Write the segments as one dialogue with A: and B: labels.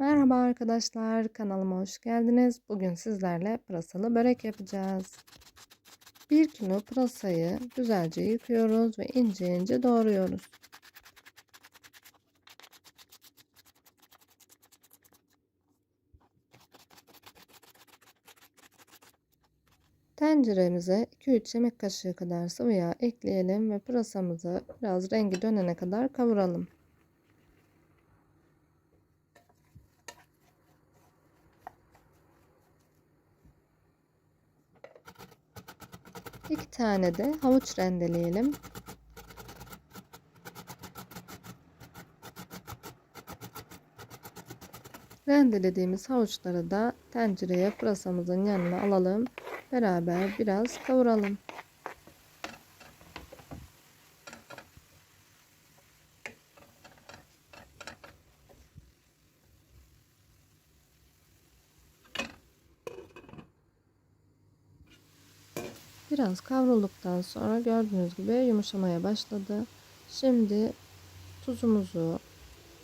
A: Merhaba arkadaşlar, kanalıma hoş geldiniz. Bugün sizlerle pırasalı börek yapacağız. 1 kilo pırasayı güzelce yıkıyoruz ve ince ince doğruyoruz. Tenceremize 2-3 yemek kaşığı kadar sıvı yağ ekleyelim ve pırasamızı biraz rengi dönene kadar kavuralım. İki tane de havuç rendeleyelim. Rendelediğimiz havuçları da tencereye pırasamızın yanına alalım. Beraber biraz kavuralım. Biraz kavrulduktan sonra gördüğünüz gibi yumuşamaya başladı. Şimdi tuzumuzu,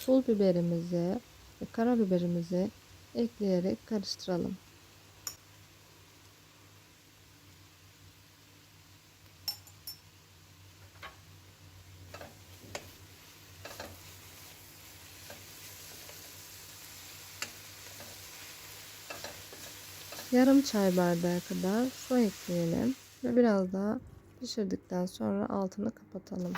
A: pul biberimizi ve karabiberimizi ekleyerek karıştıralım. Yarım çay bardağı kadar su ekleyelim ve biraz daha pişirdikten sonra altını kapatalım.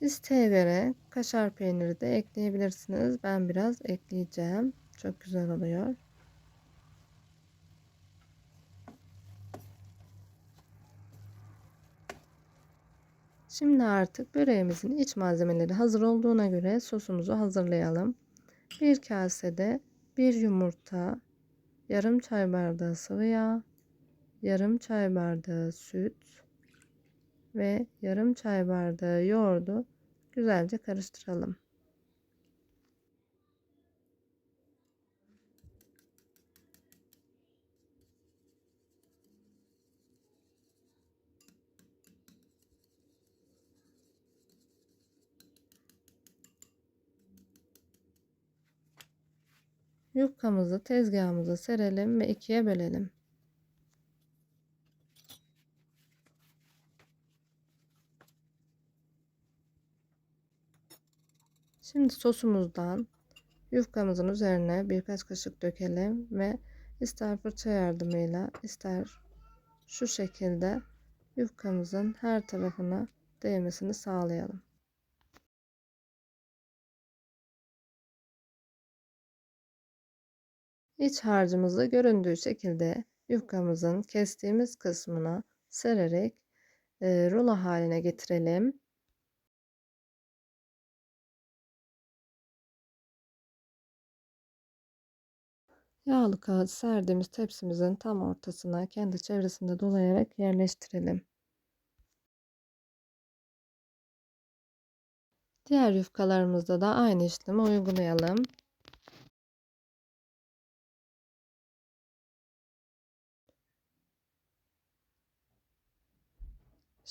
A: İsteğe göre kaşar peyniri de ekleyebilirsiniz. Ben biraz ekleyeceğim. Çok güzel oluyor. Şimdi artık böreğimizin iç malzemeleri hazır olduğuna göre sosumuzu hazırlayalım. Bir kasede bir yumurta, yarım çay bardağı sıvı yağ, yarım çay bardağı süt ve yarım çay bardağı yoğurdu güzelce karıştıralım. Yufkamızı tezgahımıza serelim ve ikiye bölelim. Şimdi sosumuzdan yufkamızın üzerine birkaç kaşık dökelim ve ister fırça yardımıyla ister şu şekilde yufkamızın her tarafına değmesini sağlayalım. İç harcımızı göründüğü şekilde yufkamızın kestiğimiz kısmına sererek e, rulo haline getirelim. Yağlı kağıt serdiğimiz tepsimizin tam ortasına kendi çevresinde dolayarak yerleştirelim. Diğer yufkalarımızda da aynı işlemi uygulayalım.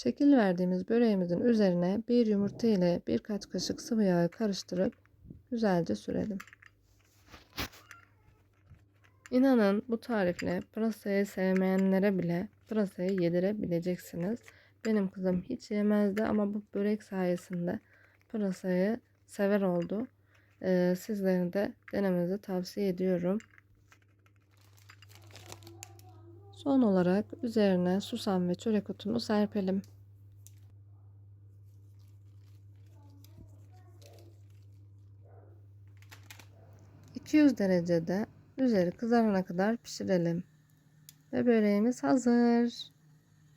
A: Şekil verdiğimiz böreğimizin üzerine bir yumurta ile birkaç kaşık sıvı yağı karıştırıp güzelce sürelim. İnanın bu tarifle pırasayı sevmeyenlere bile pırasayı yedirebileceksiniz. Benim kızım hiç yemezdi ama bu börek sayesinde pırasayı sever oldu. Ee, sizlerin de denemenizi tavsiye ediyorum. Son olarak üzerine susam ve çörek otunu serpelim. ...200 derecede üzeri kızarana kadar pişirelim. Ve böreğimiz hazır.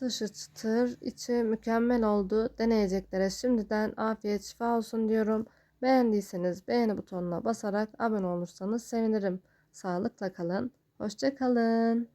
A: Dışı çıtır, içi mükemmel oldu. Deneyeceklere şimdiden afiyet şifa olsun diyorum. Beğendiyseniz beğeni butonuna basarak abone olursanız sevinirim. Sağlıkla kalın. Hoşça kalın.